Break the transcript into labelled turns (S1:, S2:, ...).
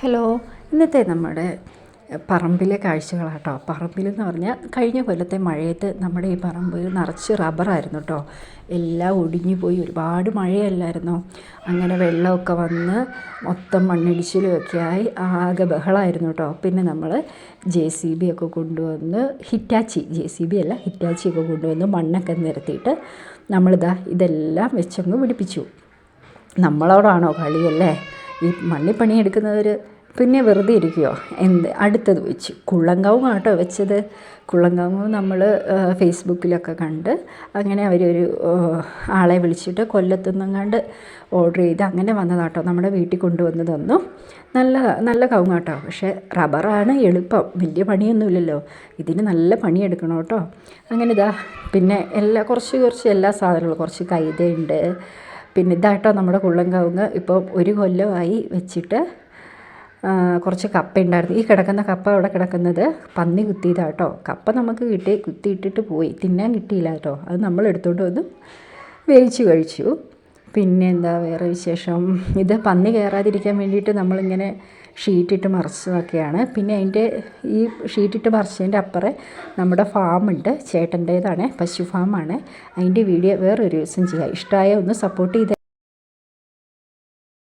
S1: Hello ഇന്നത്തെ നമ്മുടെ പറമ്പിലെ കാഴ്ചകളാട്ടോ. പറമ്പിലെന്ന് പറഞ്ഞാൽ കഴിഞ്ഞ കൊല്ലത്തെ മഴയത്ത് നമ്മുടെ ഈ പറമ്പിൽ നിറച്ച് റബ്ബറായിരുന്നു കേട്ടോ എല്ലാം ഒടിഞ്ഞു പോയി ഒരുപാട് മഴയല്ലായിരുന്നു? അങ്ങനെ വെള്ളമൊക്കെ വന്ന് മൊത്തം മണ്ണിടിച്ചിലുമൊക്കെ ആയി ആകെ ബഹളമായിരുന്നു കേട്ടോ പിന്നെ നമ്മൾ ജെ സി ബി ഒക്കെ കൊണ്ടുവന്ന് ഹിറ്റാച്ചി ജെ സി ബി അല്ല ഹിറ്റാച്ചി ഒക്കെ കൊണ്ടുവന്ന് മണ്ണൊക്കെ നിരത്തിയിട്ട് നമ്മളിതാ ഇതെല്ലാം വെച്ചങ്ങ് പിടിപ്പിച്ചു. നമ്മളോടാണോ കളിയല്ലേ? ഈ മണ്ണിൽ എടുക്കുന്നവർ പിന്നെ വെറുതെ ഇരിക്കുകയോ എന്ത്? അടുത്തത് വെച്ചു. കുള്ളങ്കാവും ആട്ടോ വെച്ചത്. കുള്ളങ്കാവും നമ്മൾ ഫേസ്ബുക്കിലൊക്കെ കണ്ട് അങ്ങനെ അവരൊരു ആളെ വിളിച്ചിട്ട് കൊല്ലത്തുനിന്നെങ്ങാണ്ട് ഓർഡർ ചെയ്ത് അങ്ങനെ വന്നതാട്ടോ. നമ്മുടെ വീട്ടിൽ കൊണ്ടുവന്ന് തന്നു നല്ല നല്ല കവുങ്ങാട്ടോ. പക്ഷേ റബ്ബറാണ് എളുപ്പം. വലിയ പണിയൊന്നുമില്ലല്ലോ. ഇതിന് നല്ല പണിയെടുക്കണം കേട്ടോ. അങ്ങനെ ഇതാ. പിന്നെ എല്ലാ കുറച്ച് കുറച്ച് എല്ലാ സാധനങ്ങളും കുറച്ച് കൈതയുണ്ട്. പിന്നെ ഇതാട്ടോ നമ്മുടെ കുള്ളൻകവുങ്ങ്. ഇപ്പോൾ ഒരു കൊല്ലമായി വെച്ചിട്ട് കുറച്ച് കപ്പ ഉണ്ടായിരുന്നു ഈ കിടക്കുന്ന കപ്പ അവിടെ കിടക്കുന്നത് പന്നി കുത്തിയതാട്ടോ. കപ്പ നമുക്ക് കിട്ടി കുത്തിയിട്ടിട്ട് പോയി. തിന്നാൻ കിട്ടിയില്ല കേട്ടോ. അത് നമ്മൾ എടുത്തുകൊണ്ട് വന്ന് വേവിച്ച് കഴിച്ചു. പിന്നെ എന്താ വേറെ വിശേഷം? ഇത് പന്നി കയറാതിരിക്കാൻ വേണ്ടിയിട്ട് നമ്മളിങ്ങനെ ഷീറ്റിട്ട് മറിച്ചതൊക്കെയാണ്. പിന്നെ അതിന്റെ ഈ ഷീറ്റിട്ട് മറിച്ചതിന്റെ അപ്പുറം നമ്മുടെ ഫാമുണ്ട്. ചേട്ടന്റേതാണ് പശു ഫാമാണ്. അതിന്റെ വീഡിയോ വേറൊരു ദിവസം ചെയ്യാം. ഇഷ്ടമായ ഒന്ന് സപ്പോർട്ട് ചെയ്ത്